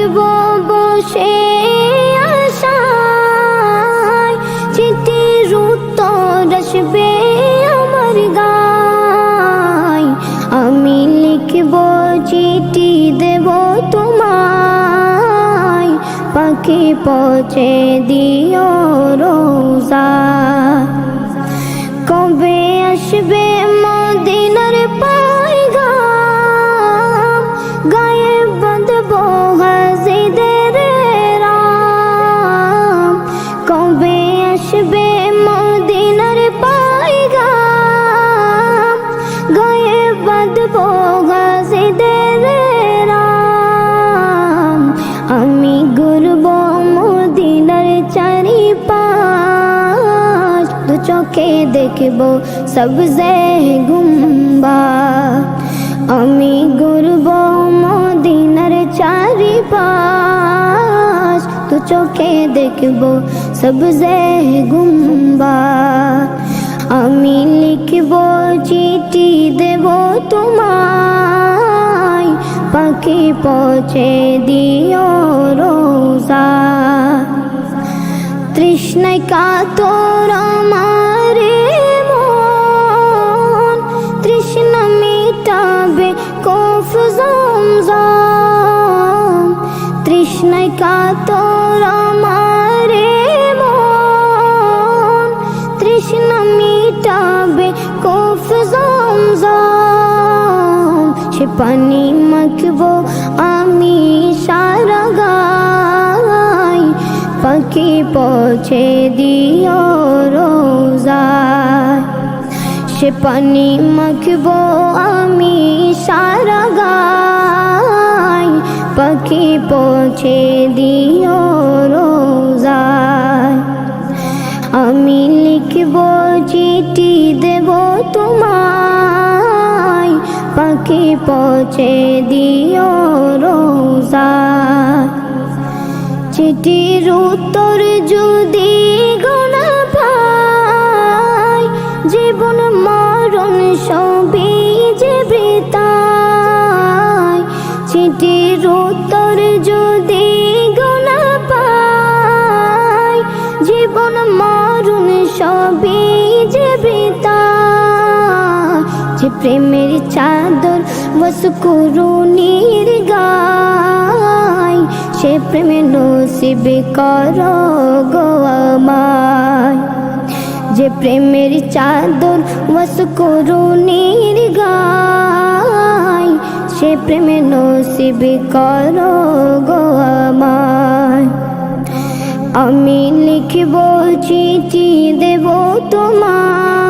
তাকবো বসে আশায়, চিঠির উত্তর আসবে আমার গায়। আমি লিখব চিঠি, দেব তোমায়। পাখি পৌঁছে দিও রোজা। কবে আসবে মদিনার পায়গাম? গায়ে বাঁধব গায়ে বাঁধব হাজিদের রাম। আমি ঘুরব মদিনার চারি পাঁচ দু চোখে দেখব সবজে গুম্বা। আমি ঘুরব মদিনার চারি পাঁচ দু চোখে দেখব সবজে গুম্বা। আমি লিখব, চিঠি দেব তোমায়। পাখি পৌঁছে দিও রোজা। তৃষ্ণায় কাতর আমারে মন। তৃষ্ণা মিটাবে কফ জমজম। তৃষ্ণায় কাতর আমারে সে পানি মাখবো আমি সারা গাই পাখি পৌঁছে দিও রোজা সে পানি মাখবো আমি সারা গাই পাখি পৌঁছে দিও রোজা পাখি পৌঁছে দিও রোজা? চিঠির উত্তর যদি গোনা পাই, জীবন মরণ সবই যে বৃতায় চিঠির উত্তর যদি প্রেমের চাদর বস করুণীর গায় সে প্রেমে নসিব কর গো যে প্রেমের চাদর বস করুণীর গায় সে প্রেমে নসিব কর গো আমায়। আমি লিখব চিঠি দেব তোমায়।